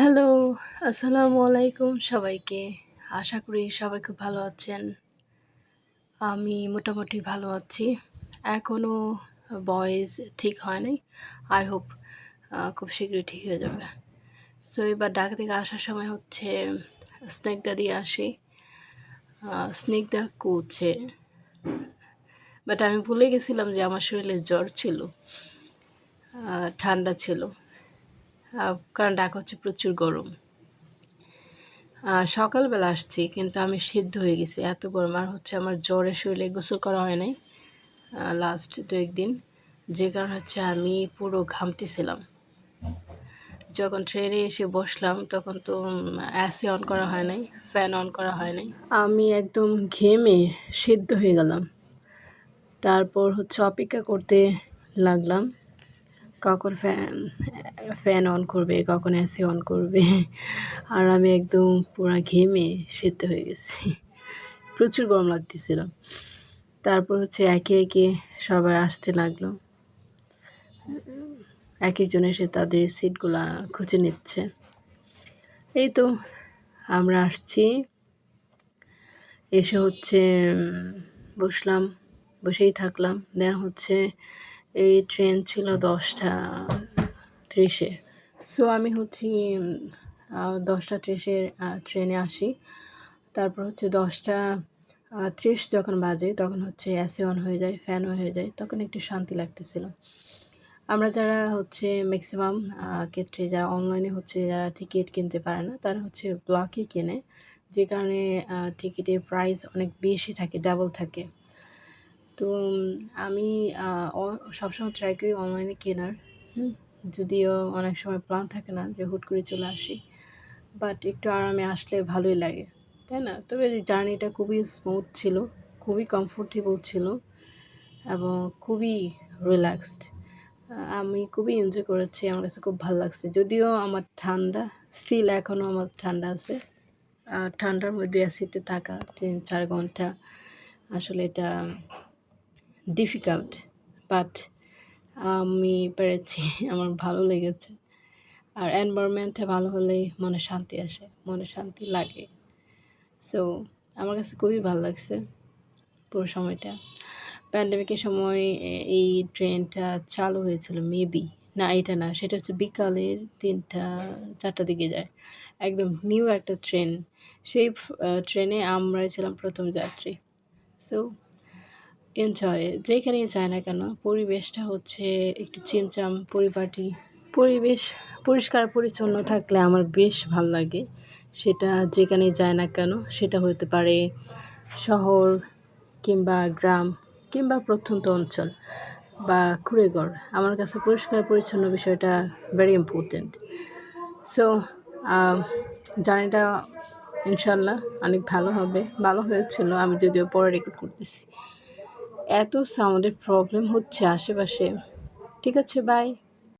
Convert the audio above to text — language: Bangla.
হ্যালো, আসসালামু আলাইকুম সবাইকে। আশা করি সবাই খুব ভালো আছেন। আমি মোটামুটি ভালো আছি। এখনও ভয়েস ঠিক হয় নাই। আই হোপ খুব শীঘ্রই ঠিক হয়ে যাবে। সো এবার ঢাকা থেকে আসার সময় হচ্ছে স্নেকদা দিয়ে আসি। স্নেকদা করছে। বাট আমি ভুলে গেছিলাম যে আমার শরীরে জ্বর ছিল। ঠান্ডা ছিল। কারণ ঢাকা হচ্ছে প্রচুর গরম। সকালবেলা আসছি কিন্তু আমি সিদ্ধ হয়ে গেছি। এত গরম আর হচ্ছে আমার জ্বরে শরীরে গোসল করা হয় নাই লাস্ট দু একদিন যে কারণ হচ্ছে আমি পুরো ঘামতেছিলাম। যখন ট্রেনে এসে বসলাম তখন তো অ্যাসি অন করা হয় নাই, ফ্যান অন করা হয় নাই। আমি একদম ঘেমে সিদ্ধ হয়ে গেলাম। তারপর হচ্ছে অপেক্ষা করতে লাগলাম। কখন ফ্যান ফ্যান অন করবে, কখন এসি অন করবে। আর আমি একদম পুরো ঘেমে সেদ্ধ হয়ে গেছি। প্রচুর গরম লাগতেছিল। তারপর হচ্ছে একে, একে সবাই আসতে লাগল। একেকজন এসে তাদের সিটগুলা খুঁজে নিচ্ছে। এই তো আমরা আসছি। এসে হচ্ছে বসলাম, বসেই থাকলাম। দেন হচ্ছে এই ট্রেন ছিল ১০টা ৩০-এ। সো আমি হচ্ছে দশটা ত্রিশে ট্রেনে আসি। তারপর হচ্ছে দশটা ত্রিশ যখন বাজে তখন হচ্ছে এসি অন হয়ে যায়, ফ্যান হয়ে যায়। তখন একটু শান্তি লাগতেছিল। আমরা যারা হচ্ছে ম্যাক্সিমাম ক্ষেত্রে যারা অনলাইনে হচ্ছে যারা টিকিট কিনতে পারে না, তারা হচ্ছে ব্লকে কেনে। যে কারণে টিকিটের প্রাইস অনেক বেশি থাকে, ডাবল থাকে। তো আমি সবসময় ট্রাই করি অনলাইনে কেনার। হুম? যদিও অনেক সময় প্ল্যান থাকে না যে হুট করে চলে আসি। বাট একটু আরামে আসলে ভালোই লাগে। তাই না? তবে জার্নিটা খুবই স্মুথ ছিল, খুবই কমফোর্টেবল ছিল এবং খুবই রিল্যাক্সড। আমি খুবই এনজয় করেছি। আমার কাছে খুব ভালো লাগছে। যদিও আমার ঠান্ডা, স্টিল এখনও আমার ঠান্ডা আছে। আর ঠান্ডার মধ্যে এসিতে থাকা ৩-৪ ঘণ্টা আসলে এটা ডিফিকাল্ট। বাট আমি পেরেছি। আমার ভালো লেগেছে। আর এনভায়রনমেন্টটা ভালো হলেই মনে শান্তি আসে, মনে শান্তি লাগে। সো আমার কাছে খুবই ভালো লাগছে পুরো সময়টা। প্যান্ডেমিকের সময় এই ট্রেনটা চালু হয়েছিল মেবি। না এটা না, সেটা হচ্ছে বিকালের ৩টা ৪টার দিকে যায়। একদম নিউ একটা ট্রেন। সেই ট্রেনে আমরাই ছিলাম প্রথম যাত্রী। সো এনজয় যেখানেই যায় না কেন পরিবেশটা হচ্ছে একটু ছিমছাম, পরিপাটি। পরিবেশ পরিষ্কার পরিচ্ছন্ন থাকলে আমার বেশ ভালো লাগে। সেটা যেখানেই যায় না কেন সেটা হতে পারে শহর কিংবা গ্রাম কিংবা প্রত্যন্ত অঞ্চল বা কুঁড়েঘর। আমার কাছে পরিষ্কার পরিচ্ছন্ন বিষয়টা ভেরি ইম্পোর্টেন্ট। সো জার্নিটা ইনশাআল্লাহ অনেক ভালো হবে। ভালো হয়েছিল। আমি যদিও পরে রেকর্ড করতেছি। এত সাউন্ডের প্রবলেম হচ্ছে আশেপাশে। ঠিক আছে, বাই।